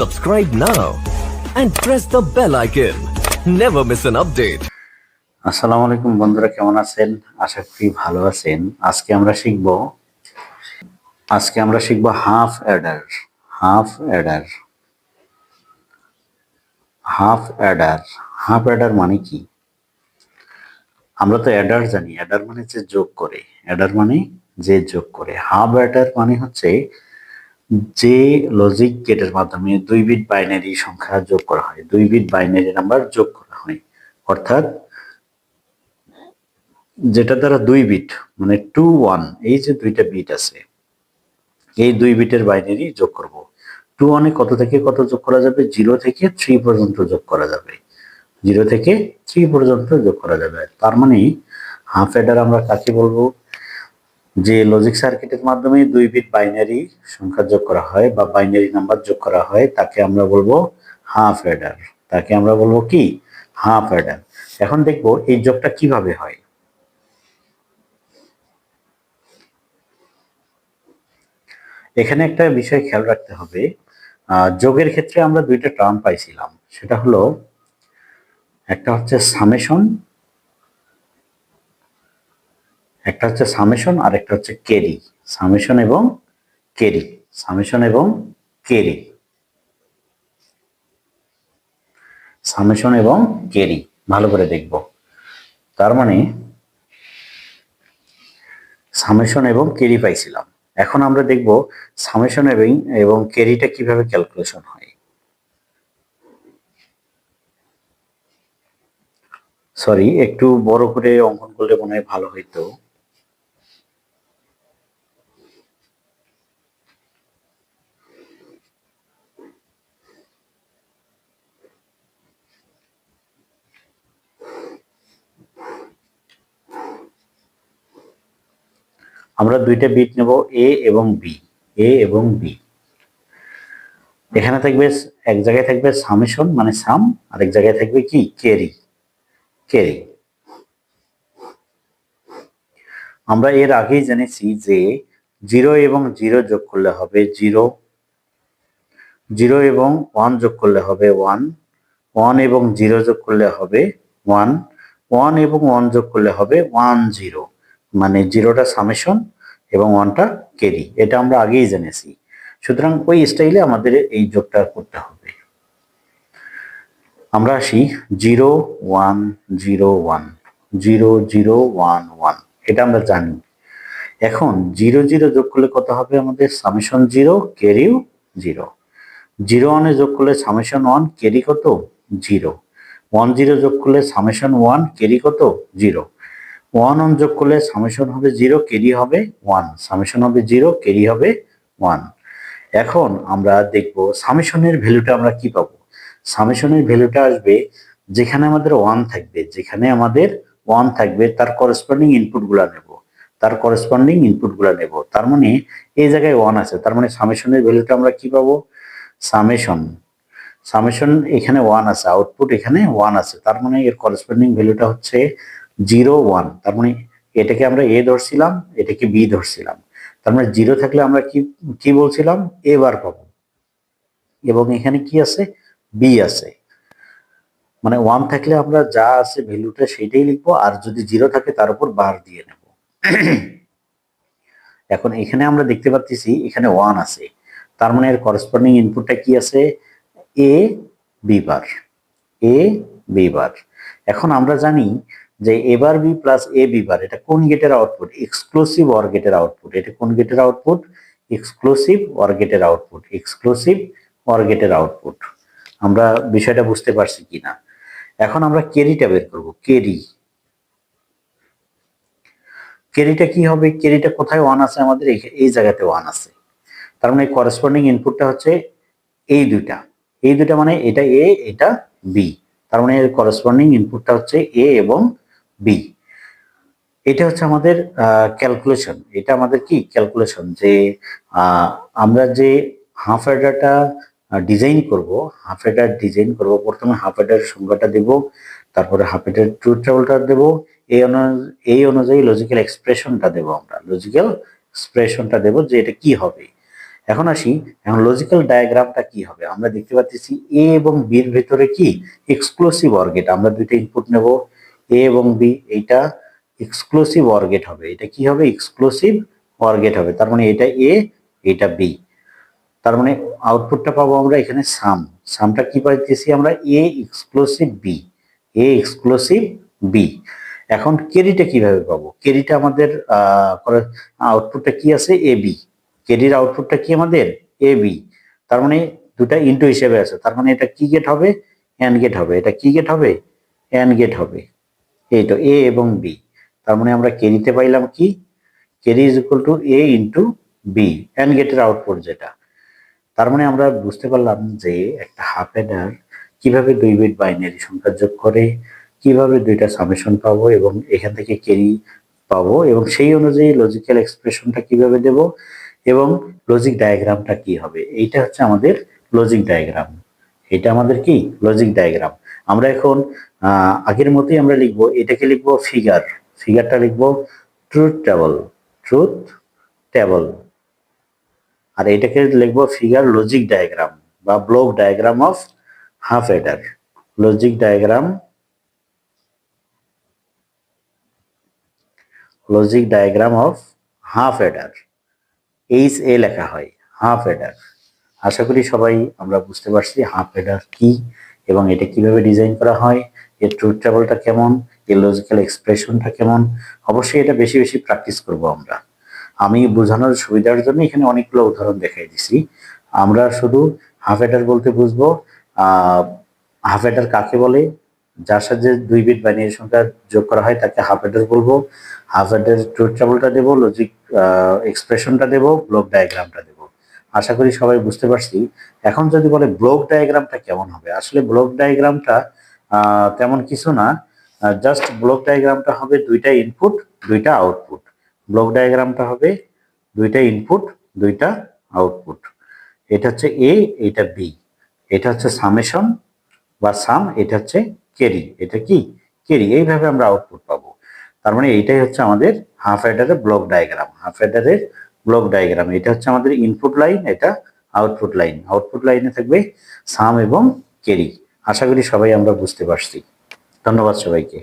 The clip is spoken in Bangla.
Subscribe now and press the bell icon. Never miss an update. আসসালামু আলাইকুম বন্ধুরা, কেমন আছেন? আশা করি ভালো আছেন। আজকে আমরা শিখব, আজকে আমরা শিখব half adder half adder half adder half adder মানে কি? আমরা তো অ্যাডার জানি। অ্যাডার মানে যে যোগ করে। অ্যাডার মানে যে যোগ করে। হাফ অ্যাডার মানে হচ্ছে যে লজিক গেটের মাধ্যমে দুই বিট বাইনারি সংখ্যা যোগ করা হয়, দুই বিট বাইনারি নাম্বার যোগ করা হয়। অর্থাৎ যেটা দ্বারা দুই বিট মানে টু ওয়ান এই যে দুইটা বিট আছে, এই দুই বিটের বাইনারি যোগ করব। টু ওয়ানে কত থেকে কত যোগ করা যাবে? জিরো থেকে থ্রি পর্যন্ত যোগ করা যাবে। জিরো থেকে থ্রি পর্যন্ত যোগ করা যাবে। তার মানে হাফ এডার আমরা কাকে বলব? যে লজিক সার্কিটের মাধ্যমে দুই বিট বাইনারি সংখ্যা যোগ করা হয় বা বাইনারি নাম্বার যোগ করা হয়, তাকে আমরা বলব হাফ এডার তাকে আমরা বলব কি? হাফ এডার এখন দেখব এই যোগটা কীভাবে হয়। এখানে একটা বিষয় খেয়াল রাখতে হবে। যোগের ক্ষেত্রে আমরা দুইটা টার্ম পাইছিলাম। সেটা হলো, একটা হচ্ছে সামেশন একটা হচ্ছে সামেশন আর একটা হচ্ছে কেরি সামেশন এবং কেরি সামেশন এবং কেরি সামেশন এবং কেরি ভালো করে দেখব। তার মানে সামেশন এবং কেরি পাইছিলাম। এখন আমরা দেখব সামেশন এবং এবং কেরিটা কীভাবে ক্যালকুলেশন হয়। সরি একটু বড় করে অঙ্কন করলে মনে হয় ভালো হইতো। আমরা দুইটা বিট নেব এ এবং বি এ এবং বি এখানে থাকবে, এক জায়গায় থাকবে সামেশন মানে সাম আর এক জায়গায় থাকবে কি? কেরি কেরি আমরা এর আগেই জেনেছি যে জিরো এবং জিরো যোগ করলে হবে জিরো জিরো এবং ওয়ান যোগ করলে হবে ওয়ান ওয়ান এবং জিরো যোগ করলে হবে ওয়ান ওয়ান এবং ওয়ান যোগ করলে হবে ওয়ান জিরো মানে জিরোটা সামেশন এবং ওয়ানটা কেরি এটা আমরা আগেই জেনেছি। সুতরাং ওই স্টাইলে আমাদের এই যোগটা করতে হবে। আমরা আসি zero one zero one, zero zero one one, এটা আমরা জানি। এখন জিরো জিরো যোগ করলে কত হবে আমাদের? সামেশন জিরো কেরিও জিরো। জিরো ওয়ানে যোগ করলে সামেশন ওয়ান কেরি কত? জিরো। ওয়ান জিরো যোগ করলে সামেশন ওয়ান কেরি কত? জিরো। ওয়ান অন যোগ করলে সামেশন হবে জিরো কেরি হবে ওয়ান। সামেশন হবে জিরো কেরি হবে ওয়ান। এখন আমরা দেখব সামেশনের ভ্যালুটা আমরা কি পাবো? সামেশনের ভ্যালুটা আসবে যেখানে আমাদের ওয়ান থাকবে, যেখানে আমাদের ওয়ান থাকবে, তার করসপন্ডিং ইনপুটগুলো নেব। তার করসপন্ডিং ইনপুটগুলো নেব। তার মানে এই জায়গায় ওয়ান আছে, তার মানে সামেশনের ভ্যালুটা আমরা কি পাবো? সামেশন। সামেশন এখানে ওয়ান আছে, আউটপুট এখানে ওয়ান আছে, তার মানে এর করসপন্ডিং ভ্যালুটা হচ্ছে জিরো ওয়ান। তার মানে এটাকে আমরা এ ধরছিলাম, এটাকে বি ধরছিলাম। তার মানে জিরো থাকলে আমরা কি কি বলছিলাম? এ বার পাবো। এবং এখানে কি আছে? বি আছে। মানে ওয়ান থাকলে আমরা যা আছে ভ্যালুটা সেটাই লিখব, আর যদি জিরো থাকে তার উপর বার দিয়ে নেব। এখন এখানে আমরা দেখতে পাচ্ছি এখানে ওয়ান আছে। তার মানে এর করসপন্ডিং ইনপুটটা কি আছে? A B bar. A B bar. এখন আমরা জানি যে A bar B plus A B bar এটা কোন গেটের আউটপুট এক্সক্লুসিভ অর গেটের আউটপুট এটা কোন গেটের আউটপুট এক্সক্লুসিভ অর গেটের আউটপুট এক্সক্লুসিভ অর গেটের আউটপুট আমরা বিষয়টা বুঝতে পারছি কিনা? এখন আমরা কেরিটা বের করব। কেরি কেরিটা কি হবে? কেরিটা কোথায় ওয়ান আছে? আমাদের এই- জায়গাতে ওয়ান আছে। তার মানে করসপন্ডিং ইনপুটটা হচ্ছে এই দুইটা। এই দুইটা মানে এটা এ এটা বি তার মানে এর করসপন্ডিং ইনপুটটা হচ্ছে এ এবং বি এটা হচ্ছে আমাদের ক্যালকুলেশন এটা আমাদের কি? ক্যালকুলেশন যে আমরা যে হাফ অ্যাডারটা ডিজাইন করব হাফ অ্যাডার ডিজাইন করব, প্রথমে হাফ অ্যাডার সংখ্যাটা দেব, তারপরে হাফ অ্যাডার ট্রুথ টেবলটা দেব, এই এই অনুযায়ী লজিক্যাল এক্সপ্রেশনটা দেব আমরা। লজিক্যাল এক্সপ্রেশনটা দেব যে এটা কি হবে। এখন আসি, এখন লজিক্যাল ডায়াগ্রামটা কি হবে? আমরা দেখতে পাচ্ছি এ এবং বির ভেতরে কি? এক্সক্লুসিভ অর্গেট আমরা দুইটা ইনপুট নেব। এ এবং বি এইটা এক্সক্লুসিভ অর্গেট হবে। এটা কি হবে? এক্সক্লুসিভ অর্গেট হবে। তার মানে এটা এ এটা বি তার মানে আউটপুটটা পাবো আমরা এখানে সাম সামটা কি পাইতেছি আমরা? A exclusive B A exclusive B এখন কেরিটা কীভাবে পাবো? কেরিটা আমাদের আউটপুটটা কি আছে? এ বি কেরির আউটপুটটা কি আমাদের? এ বি তার মানে দুটা ইন্টু হিসেবে আছে। তার মানে এটা কি গেট হবে? অ্যান গেট হবে। এটা কি গেট হবে? অ্যান গেট হবে। এই তো এ এবং বি তার মানে আমরা কেরিতে পাইলাম কি? Carry is equal to A into B and গেটের আউটপুট যেটা। তার মানে আমরা বুঝতে পারলাম যে একটা হাফ এডার কীভাবে দুই বিট বাইনারি সংখ্যা যোগ করে, কীভাবে দুইটা সামেশন পাবো এবং এখান থেকে কেরি পাবো এবং সেই অনুযায়ী লজিক্যাল এক্সপ্রেশনটা কীভাবে দেব এবং লজিক ডায়াগ্রামটা কি হবে। এইটা হচ্ছে আমাদের লজিক ডায়াগ্রাম এটা আমাদের কি? লজিক ডায়াগ্রাম আমরা এখন আগের মতোই আমরা লিখব, এটাকে লিখব ফিগার ফিগারটা লিখব ট্রুথ টেবল ট্রুথ টেবল আর এটাকে লিখব ফিগার লজিক ডায়াগ্রাম বা block diagram of half adder logic diagram logic diagram of half adder H A লেখা হয় হাফ এডার আশা করি সবাই আমরা বুঝতে পারছি হাফ এডার কি এবং এটা কীভাবে ডিজাইন করা হয়। এর ট্রুথ টেবলটা কেমন, এর লজিক্যাল এক্সপ্রেশনটা কেমন, অবশ্যই এটা বেশি বেশি প্র্যাকটিস করব আমরা। আমি বোঝানোর সুবিধার জন্য এখানে অনেকগুলো উদাহরণ দেখাই দিছি। আমরা শুধু হাফ এডার বলতে বুঝব হাফ এডার কাকে বলে, যার সাথে দুই বিট বাইনারি সংখ্যা যোগ করা হয় তাকে হাফ এডার বলব হাফ এডার ট্রুথ টেবলটা দেবো লজিক এক্সপ্রেশনটা দেবো ব্লক ডায়াগ্রামটা দেবো। আশা করি সবাই বুঝতে পারছি। এখন যদি বলে ব্লক ডায়াগ্রামটা কেমন হবে? আসলে ব্লক ডায়াগ্রামটা তেমন কিছু না। জাস্ট ব্লক ডায়াগ্রামটা হবে দুইটা ইনপুট দুইটা আউটপুট ব্লক ডায়াগ্রামটা হবে দুইটা ইনপুট দুইটা আউটপুট এটা হচ্ছে এ এটা বি এটা হচ্ছে সামেশন বা সাম এটা হচ্ছে কেরি এটা কি? কেরি এইভাবে আমরা আউটপুট পাবো। তার মানে এইটাই হচ্ছে আমাদের হাফ অ্যাডারের ব্লক ডায়াগ্রাম হাফ অ্যাডারের ব্লক ডায়াগ্রাম এটা হচ্ছে আমাদের ইনপুট লাইন এটা আউটপুট লাইন আউটপুট লাইনে থাকবে সাম এবং কেরি আশা করি সবাই আমরা বুঝতে পারছি। ধন্যবাদ সবাইকে।